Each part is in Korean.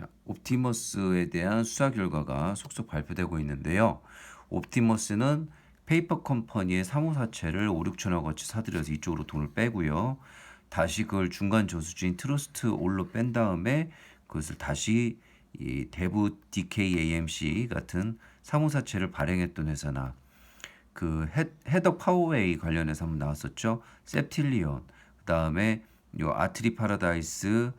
자, 옵티머스에 대한 수사 결과가 속속 발표되고 있는데요. 옵티머스는 페이퍼 컴퍼니의 사무사채를 5, 6천억어치 사들여서 이쪽으로 돈을 빼고요. 다시 그걸 중간 저수지인 트러스트 올로 뺀 다음에 그것을 다시 이 대부 DKAMC 같은 사무사채를 발행했던 회사나 그 헤, 헤더 파워웨이 관련해서 한번 나왔었죠. septillion 그다음에 요 아트리 파라다이스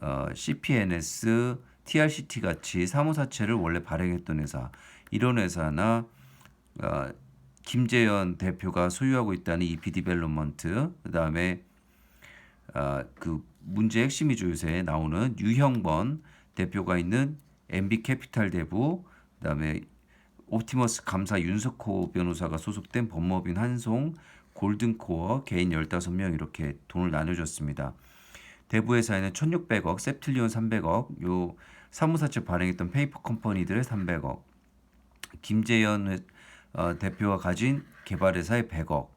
어, CPNS, TRCT 같이 사무사채를 원래 발행했던 회사 이런 회사나 어, 김재현 대표가 소유하고 있다는 EP 디벨롭먼트 그다음에 어, 그 문제 핵심이죠 요새 나오는 유형번 대표가 있는 MB 캐피탈 대부 그다음에 옵티머스 감사 윤석호 변호사가 소속된 법무법인 한송 골든코어 개인 15명 이렇게 돈을 나눠줬습니다. 대부회사에는 1600억, septillion 300억, 요 사무사채 발행했던 페이퍼 컴퍼니들의 300억, 김재현 회- 어, 대표가 가진 개발회사의 100억,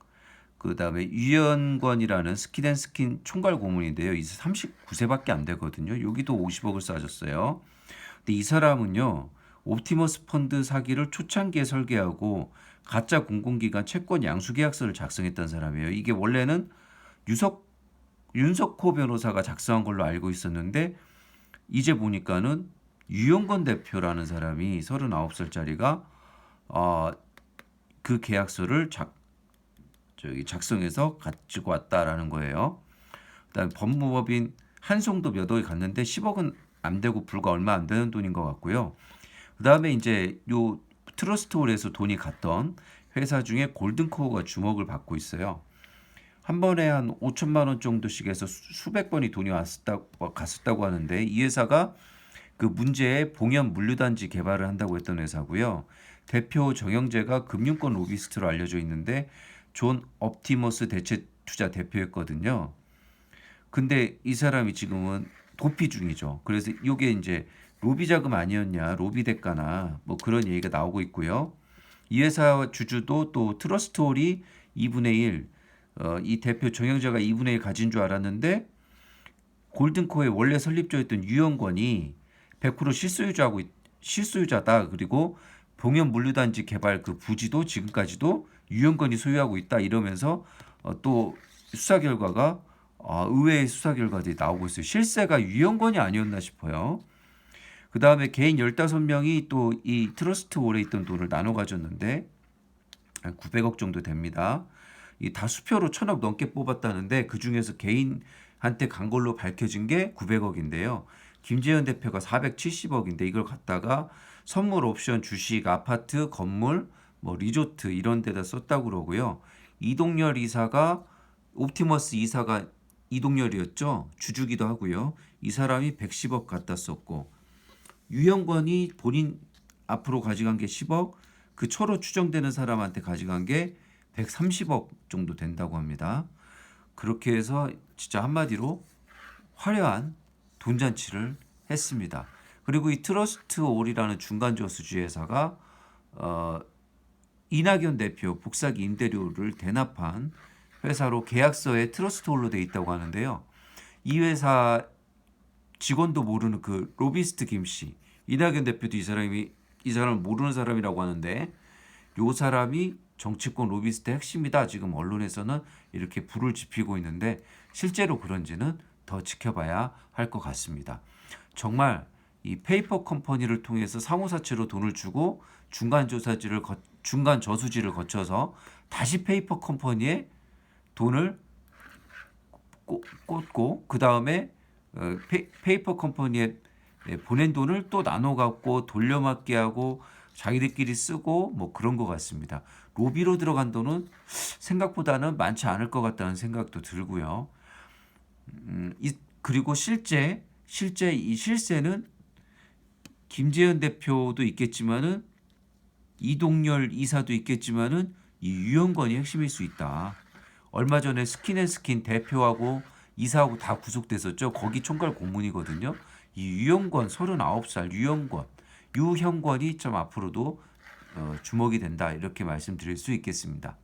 그 다음에 유연권이라는 스킨앤스킨 총괄 고문인데요. 이 39세밖에 안 되거든요. 여기도 50억을 싸줬어요. 근데 이 사람은요. 옵티머스 펀드 사기를 초창기에 설계하고 가짜 공공기관 채권 양수 계약서를 작성했던 사람이에요. 이게 원래는 유석 윤석호 변호사가 작성한 걸로 알고 있었는데 이제 보니까는 유영건 대표라는 사람이 39살짜리가 어, 그 계약서를 작 저기 작성해서 가지고 왔다라는 거예요. 그다음에 법무법인 한송도 몇 억이 갔는데 10억은 안 되고 불과 얼마 안 되는 돈인 것 같고요. 그다음에 이제 요 트러스트홀에서 돈이 갔던 회사 중에 골든코어가 주목을 받고 있어요. 한 번에 한 5천만 원 정도씩 해서 수- 수백 번이 돈이 왔었다고 갔었다고 하는데 이 회사가 그 문제의 봉현 물류단지 개발을 한다고 했던 회사고요. 대표 정영재가 금융권 로비스트로 알려져 있는데 존 옵티머스 대체 투자 대표였거든요. 근데 이 사람이 지금은 도피 중이죠. 그래서 이게 이제 로비 자금 아니었냐, 로비 대가나 뭐 그런 얘기가 나오고 있고요. 이 회사 주주도 또 트러스트홀이 2분의 1, 어, 이 대표 정영재가 2분의 1 가진 줄 알았는데 골든코어의 원래 설립자였던 유영권이 100% 실소유자하고 있- 실소유자다. 그리고 봉현 물류단지 개발 그 부지도 지금까지도 유영권이 소유하고 있다 이러면서 어, 또 수사 결과가 아, 의외의 수사 결과들이 나오고 있어요. 실세가 유영권이 아니었나 싶어요. 그 다음에 개인 15명이 또 이 트러스트 홀에 있던 돈을 나눠 가졌는데 한 900억 정도 됩니다. 이 다수표로 1000억 넘게 뽑았다는데 그 중에서 개인한테 간 걸로 밝혀진 게 900억인데요. 김재현 대표가 470억인데 이걸 갖다가 선물 옵션 주식 아파트 건물 뭐 리조트 이런 데다 썼다고 그러고요. 이동열 이사가 옵티머스 이사가 이동열이었죠. 주주기도 하고요. 이 사람이 110억 갖다 썼고 유영권이 본인 앞으로 가져간 게 10억, 그 초로 추정되는 사람한테 가져간 게 130억 정도 된다고 합니다. 그렇게 해서 진짜 한마디로 화려한 돈잔치를 했습니다. 그리고 이 트러스트 올이라는 중간 저수지 회사가 어, 이낙연 대표 복사기 임대료를 대납한 회사로 계약서에 트러스트 홀로 돼 있다고 하는데요. 이 회사 직원도 모르는 그 로비스트 김 씨, 이낙연 대표도 이 사람이 이 사람을 모르는 사람이라고 하는데 요 사람이 정치권 로비스트 핵심이다. 지금 언론에서는 이렇게 불을 지피고 있는데 실제로 그런지는 더 지켜봐야 할 것 같습니다. 정말 이 페이퍼 컴퍼니를 통해서 사무사채로 돈을 주고 중간 조사지를 거, 중간 저수지를 거쳐서 다시 페이퍼 컴퍼니에 돈을 꽂- 꽂고 그 다음에 어, 페, 페이퍼 컴퍼니에 예, 보낸 돈을 또 나눠 갖고 돌려막기 하고 자기들끼리 쓰고 뭐 그런 것 같습니다. 로비로 들어간 돈은 생각보다는 많지 않을 것 같다는 생각도 들고요. 음, 이, 그리고 실제 실제 이 실세는 김재현 대표도 있겠지만은 이동열 이사도 있겠지만은 이 유영건이 핵심일 수 있다. 얼마 전에 스킨앤스킨 대표하고 이사하고 다 구속됐었죠. 거기 총괄 고문이거든요. 이 유영권 39살 유영권 유형권이 좀 앞으로도 어, 주목이 된다 이렇게 말씀드릴 수 있겠습니다.